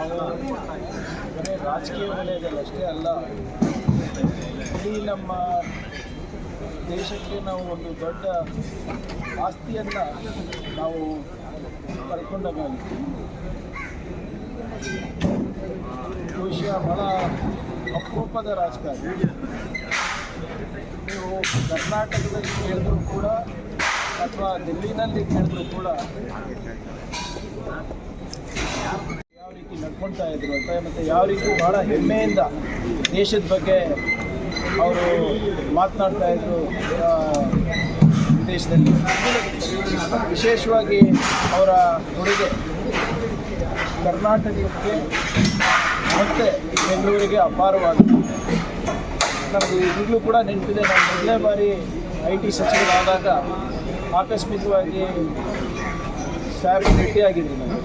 ಬರೀ ರಾಜಕೀಯ ವಲಯದಲ್ಲಿ ಅಷ್ಟೇ ಅಲ್ಲ, ಇಡೀ ನಮ್ಮ ದೇಶಕ್ಕೆ ನಾವು ಒಂದು ದೊಡ್ಡ ಆಸ್ತಿಯನ್ನು ನಾವು ಕಳ್ಕೊಂಡಾಗಿತ್ತು ಬಹುಶಃ ಬಹಳ ಅಪರೂಪದ ರಾಜಕಾರಣಿ. ನೀವು ಕರ್ನಾಟಕದಲ್ಲಿ ಕೇಳಿದ್ರು ಕೂಡ, ಅಥವಾ ದಿಲ್ಲಿನಲ್ಲಿ ಕೇಳಿದ್ರು ಕೂಡ ನಡ್ಕೊಳ್ತಾ ಇದ್ರು ಅಂತ. ಮತ್ತು ಯಾವ ರೀತಿ ಬಹಳ ಹೆಮ್ಮೆಯಿಂದ ದೇಶದ ಬಗ್ಗೆ ಅವರು ಮಾತನಾಡ್ತಾ ಇದ್ರು ಆ, ವಿದೇಶದಲ್ಲಿ. ವಿಶೇಷವಾಗಿ ಅವರ ಕೊಡುಗೆ ಕರ್ನಾಟಕಕ್ಕೆ ಮತ್ತು ಬೆಂಗಳೂರಿಗೆ ಅಪಾರವಾಗಿದೆ ನಮಗೆ ಈಗಲೂ ಕೂಡ ನೆನಪಿದೆ ನಾನು ಮೊದಲನೇ ಬಾರಿ ಐ ಟಿ ಸಚಿವರಾದಾಗ ಆಕಸ್ಮಿಕವಾಗಿ ಸಾಹೇಬ್ ಭೇಟಿಯಾಗಿದ್ದೀನಿ ನಾನು.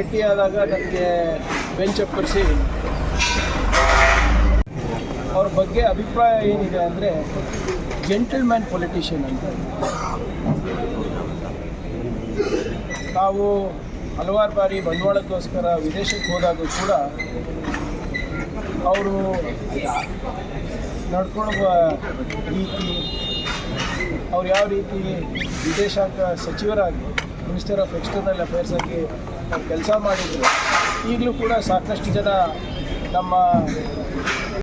ಭೇಟಿಯಾದಾಗ ನನಗೆ ಬೆಂಚ್ ಅಪ್ಪರಿಸಿ ಅವ್ರ ಬಗ್ಗೆ ಅಭಿಪ್ರಾಯ ಏನಿದೆ ಅಂದರೆ ಜೆಂಟಲ್ಮ್ಯಾನ್ ಪೊಲಿಟಿಷಿಯನ್ ಅಂತ. ನಾವು ಹಲವಾರು ಬಾರಿ ಬಂಡವಾಳಕ್ಕೋಸ್ಕರ ವಿದೇಶಕ್ಕೆ ಹೋದಾಗ ಕೂಡ ಅವರು ನಡ್ಕೊಳ್ಳುವ ರೀತಿ, ಅವ್ರು ಯಾವ ರೀತಿ ವಿದೇಶಾಂಗ ಸಚಿವರಾಗಿ ಮಿನಿಸ್ಟರ್ ಆಫ್ ಎಕ್ಸ್ಟರ್ನಲ್ ಅಫೇರ್ಸ್ ಆಗಿ ಕೆಲಸ ಮಾಡಿದ್ರು. ಈಗಲೂ ಕೂಡ ಸಾಕಷ್ಟು ಜನ ನಮ್ಮ